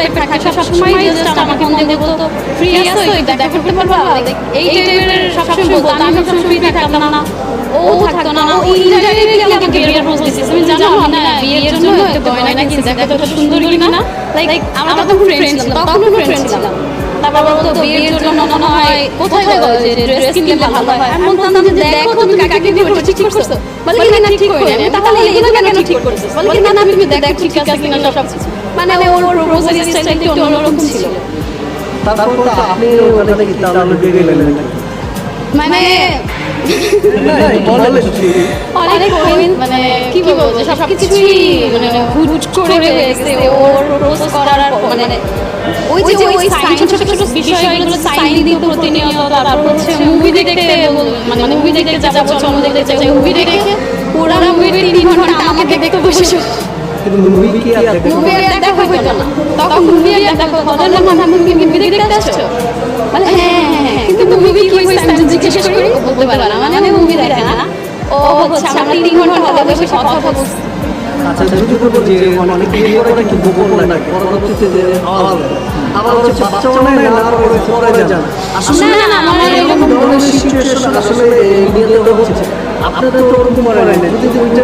টাইপের থাকে সবসময় জাস্ট আমাকে ফোন দিয়ে বলতো ফ্রি আছো একটু দেখা করতে পারব এই টাইপের সবসময় বলতো আমি সবসময় ফ্রি থাকতাম না। ও থাকতো না ও ইনডাইরেক্টলি আমাকে বিয়ের প্রপোজ দিছে। তুমি জানো আমি না বিয়ের জন্য গয়না কিনছি দেখো তো সুন্দর কিনা লাইক আমরা তখন ফ্রেন্ড ছিলাম তখনও ফ্রেন্ড ছিলাম। তারপর বলতো বিয়ের জন্য মনে হয় কোথায় গেল যে ড্রেস কিনলে ভালো হয়? আমি বলতাম যে দেখো তুমি কাকে বিয়ে করছ ঠিক করছ? বলে কি না ঠিক করে আমি? তাহলে এগুলো কেন ঠিক করছ? বলে কি না তুমি দেখো ঠিক আছে কিনা সব মানে ওর প্রপোজাল স্টাইলটা একটু অন্যরকম ছিল। তারপর আপনি ওখানে কি তাহলে বিয়ে গেলেন? মানে না, বলেন। কি? অনেক মানে কি বলব যে মানে হুট করে হয়ে ওর প্রপোজ করার মানে ওই যে ওই সাইন ছোট ছোট বিষয়গুলো সাইন দিত প্রতিনিয়ত তারপর হচ্ছে মুভি দেখতে মানে মুভি দেখতে যা বলছে অন্য দেখতে চাই। মুভি দেখে পুরা মুভির তিন ঘণ্টা আমাকে দেখতে বসে। মুভি আর দেখেন? মুভি আর দেখা হইতো না। তখন মুভি আর দেখা হতো না। বললাম না তুমি মুভি দেখতে আসছো? মানে হ্যাঁ হ্যাঁ হ্যাঁ কিন্তু মুভি কি হইছে আমি জিজ্ঞেস করি? বলতে পারে না। মুভি দেখে না। ও হচ্ছে আমরা তিন ঘণ্টা বসে কথা বলছি। আচ্ছা যদি বলব যে অনেক বিয়ে করে কিন্তু গোপন লাগে পরবর্তীতে যে আওয়াজ আবার হচ্ছে বাচ্চা মনে হয় না পরে যান। আসলে না, না, এরকম ধরনের সিচুয়েশন আসলে এই হচ্ছে। আপনাদের তো ওরকম করে নাই যদি ওইটা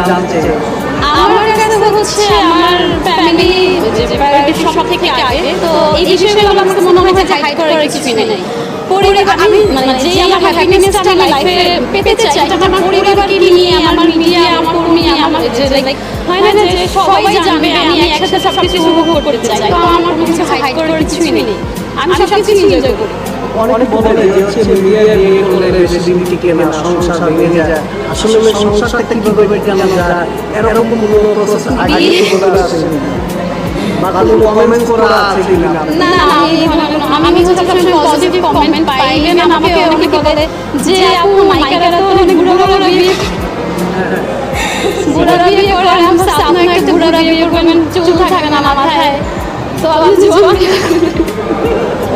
জানতে চাই আমার কাছে হচ্ছে আমার ফ্যামিলি সব থেকে আগে তো এই বিষয়গুলো আমার কাছে মনে হয় যে হাইড করার কিছুই নেই। পরিবার আমি মানে যে আমার হ্যাপিনেসটা আমি লাইফে পেতে চাই এটা আমার পরিবারকে নিয়ে আমার মিডিয়া আমার কর্মী আমার যে লাইক হয় না যে সবাই জানবে আমি একসাথে সব কিছু উপভোগ করতে চাই। তো আমার কিছু হাইড করার কিছুই নেই। আমি সব কিছু এনজয় করি। অনেক বলে যে হচ্ছে বিয়ে বিয়ে করলে বেশি দিন টিকে না সংসার ভেঙে যায়। আসলে সংসারটা কীভাবে টিকানো যায় এরকম কোনো প্রসেস আগে বলে আছে? বা কোনো কমেন্ট করা আছে কিনা? না আমি হচ্ছে সবসময় পজিটিভ কমেন্ট পাই। ইভেন আমাকে অনেকে বলে যে আপু মাইকারা তো অনেক বুড়ো বুড়ো বিয়ে বুড়ো বিয়ে করে আমি বলছি, আপনি বিয়ে করবেন চুল থাকে না মাথায় তো আমি জোয়ান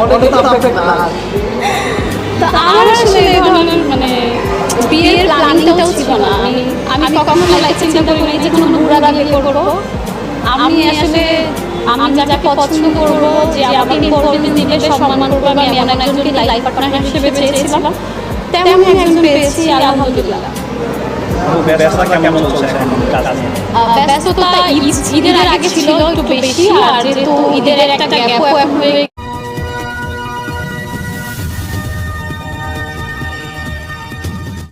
অনেকে তো আপনাকে তো আমার আসলে মানে বিয়ের প্ল্যানিংটাও ছিল না আমি কখনো লাইফ চিন্তা করিনি যে কোনো বুড়া বিয়ে করব আমি আসলে আমি যাকে পছন্দ করব যে আমাকে করবে দিবে সম্মান করবে আমি এমন একজনকে লাইফ পার্টনার হিসেবে চেয়েছিলাম তেমন একজন পেয়েছি আলহামদুলিল্লাহ ব্যবসা কেমন চলছে ব্যস্ততা ঈদ- ঈদের আগে ছিল একটু বেশি, আর যেহেতু ঈদের একটা গ্যাপও এখন